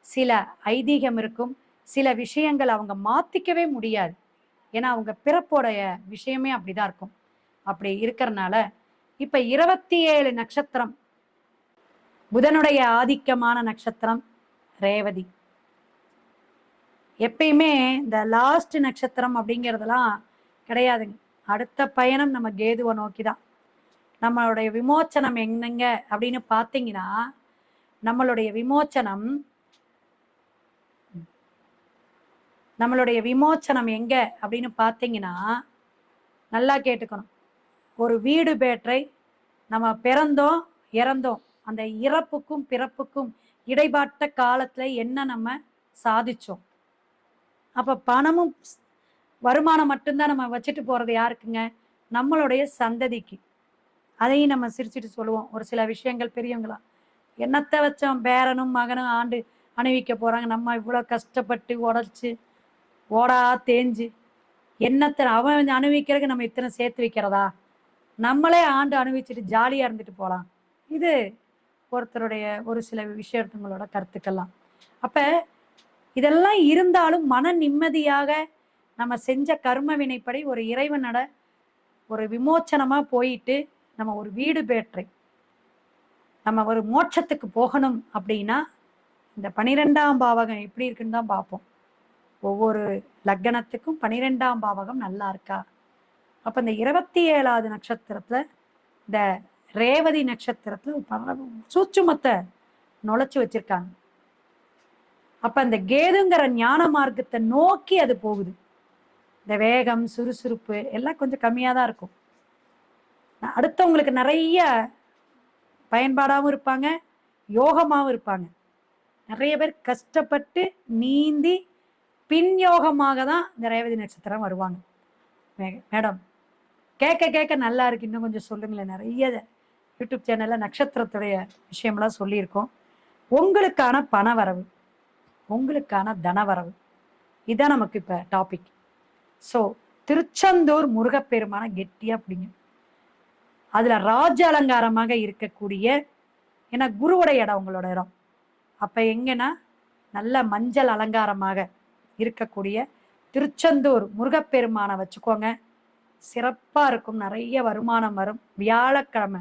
சில ஐதீகம் இருக்கும் சில விஷயங்கள் அவங்க மாத்திக்கவே முடியாது. ஏன்னா அவங்க பிறப்போடைய விஷயமே அப்படிதான் இருக்கும். அப்படி இருக்கிறனால இப்ப இருபத்தி ஏழு நட்சத்திரம் புதனுடைய ஆதிக்கமான நட்சத்திரம் ரேவதி. எப்பயுமே இந்த லாஸ்ட் நட்சத்திரம் அப்படிங்கிறதெல்லாம் கிடையாதுங்க. அடுத்த பயணம் நம்ம கேதுவை நோக்கி தான் நம்மளுடைய விமோச்சனம் என்னங்க அப்படின்னு பார்த்தீங்கன்னா நம்மளுடைய விமோச்சனம் நம்மளுடைய விமோச்சனம் எங்க அப்படின்னு பார்த்தீங்கன்னா நல்லா கேட்டுக்கணும். ஒரு வீடு பேற்றை நம்ம பிறந்தோம் இறந்தோம். அந்த இறப்புக்கும் பிறப்புக்கும் இடைப்பட்ட காலத்துல என்ன நம்ம சாதிச்சோம்? அப்ப பணமும் வருமானம் மட்டும்தான் நம்ம வச்சுட்டு போறது யாருக்குங்க? நம்மளுடைய சந்ததிக்கு. அதையும் நம்ம சிரிச்சிட்டு சொல்லுவோம். ஒரு சில விஷயங்கள் பெரியவங்களா என்னத்தை வச்சோம்? பேரனும் மகனும் ஆண்டு அணிவிக்க போறாங்க. நம்ம இவ்வளவு கஷ்டப்பட்டு உடச்சி ஓடா தேஞ்சு. என்னத்தை அவன் அனுபவிக்கிறதுக்கு நம்ம இத்தனை சேர்த்து வைக்கிறதா? நம்மளே ஆண்டு அனுபவிச்சுட்டு ஜாலியாக இருந்துட்டு போகலாம் இது ஒருத்தருடைய ஒரு சில விஷயத்துங்களோட கருத்துக்கெல்லாம் அப்போ இதெல்லாம் இருந்தாலும் மன நிம்மதியாக நம்ம செஞ்ச கர்ம வினைப்படி ஒரு இறைவனோட ஒரு விமோச்சனமாக போயிட்டு நம்ம ஒரு வீடு பேற்றை நம்ம ஒரு மோட்சத்துக்கு போகணும் அப்படின்னா இந்த பனிரெண்டாம் பாவகம் எப்படி இருக்குன்னு தான் பார்ப்போம். ஒவ்வொரு லக்னத்துக்கும் பனிரெண்டாம் பாவகம் நல்லா இருக்கா? அப்போ இந்த இருபத்தி ஏழாவது நட்சத்திரத்தில் இந்த ரேவதி நட்சத்திரத்தில் ஒரு பர- சூட்சுமத்தை வச்சிருக்காங்க. அப்போ அந்த கேதுங்கிற ஞான மார்க்கத்தை நோக்கி அது போகுது. இந்த வேகம் சுறுசுறுப்பு எல்லாம் கொஞ்சம் கம்மியாக தான் இருக்கும். அடுத்தவங்களுக்கு நிறைய பயன்பாடாகவும் இருப்பாங்க யோகமாகவும் இருப்பாங்க. நிறைய பேர் கஷ்டப்பட்டு நீந்தி பின்யோகமாக தான் இந்த ரேவதி நட்சத்திரம் வருவாங்க. மே- மேடம் கேட்க கேட்க நல்லா இருக்கு. இன்னும் கொஞ்சம் சொல்லுங்களேன். நிறைய யூடியூப் சேனல்ல நட்சத்திரத்துடைய விஷயம்லாம் சொல்லியிருக்கோம். உங்களுக்கான பண வரவு உங்களுக்கான தனவரவு இதுதான் நமக்கு இப்ப டாபிக் ஸோ திருச்செந்தூர் முருகப்பெருமான கெட்டியா பிடிங்க. அதுல ராஜ அலங்காரமாக இருக்கக்கூடிய ஏன்னா குருவுடைய இடம் உங்களோட இடம். அப்ப எங்கன்னா நல்ல மஞ்சள் அலங்காரமாக இருக்கக்கூடிய திருச்செந்தூர் முருகப்பெருமானை வச்சுக்கோங்க. சிறப்பாக இருக்கும். நிறைய வருமானம் வரும். வியாழக்கிழமை.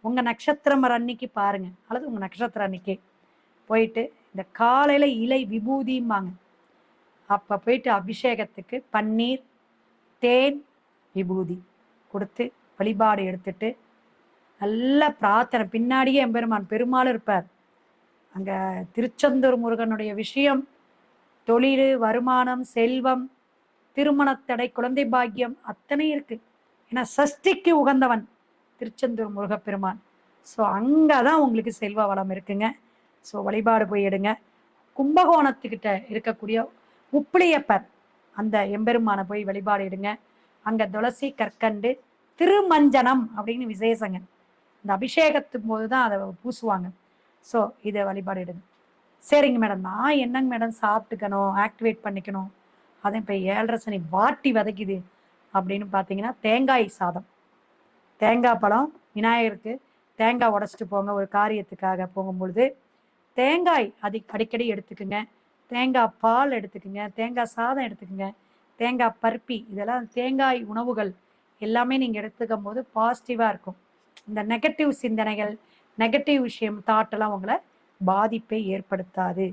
உங்கள் நட்சத்திரம் அன்னைக்கு பாருங்க. அல்லது உங்கள் நட்சத்திரம் அன்னைக்கு. போயிட்டு இந்த காலையில் இலை விபூதிம்பாங்க. அப்போ போயிட்டு அபிஷேகத்துக்கு பன்னீர் தேன் விபூதி கொடுத்து வழிபாடு எடுத்துட்டு நல்ல பிரார்த்தனை. பின்னாடியே எம்பெருமான் பெருமாள் இருப்பார். அங்கே திருச்செந்தூர் முருகனுடைய விஷயம் தொழில் வருமானம் செல்வம் திருமணத்தடை குழந்தை பாக்கியம் அத்தனை இருக்கு. ஏன்னா சஷ்டிக்கு உகந்தவன் திருச்செந்தூர் முருகப்பெருமான். ஸோ அங்கே தான் உங்களுக்கு செல்வ வளம் இருக்குங்க. ஸோ வழிபாடு போய் எடுங்க. கும்பகோணத்துக்கிட்ட இருக்கக்கூடிய உப்பிலியப்பர் அந்த எம்பெருமானை போய் வழிபாடு எடுங்க. அங்கே துளசி கற்கண்டு திருமஞ்சனம் அப்படின்னு விசேஷங்க. இந்த அபிஷேகத்தும் போது தான் அதை பூசுவாங்க. ஸோ இதை வழிபாடு எடுங்க. சரிங்க மேடம் நான் என்னங்க மேடம் சாப்பிட்டுக்கணும் ஆக்டிவேட் பண்ணிக்கணும்? அதை இப்போ ஏழரை சனி வாட்டி வதைக்குது. அப்படின்னு பார்த்தீங்கன்னா தேங்காய் சாதம். தேங்காய் பழம் விநாயகருக்கு தேங்காய் உடச்சிட்டு போங்க ஒரு காரியத்துக்காக போகும்பொழுது தேங்காய் அதி அடிக்கடி எடுத்துக்குங்க. தேங்காய் பால் எடுத்துக்குங்க தேங்காய் சாதம் எடுத்துக்குங்க தேங்காய் பருப்பி இதெல்லாம் தேங்காய் உணவுகள் எல்லாமே நீங்கள் எடுத்துக்கும் போது பாசிட்டிவாக இருக்கும். இந்த நெகட்டிவ் சிந்தனைகள் நெகட்டிவ் விஷயம் தாட்டெல்லாம் உங்களை பாதிப்பை ஏற்படுத்தாது.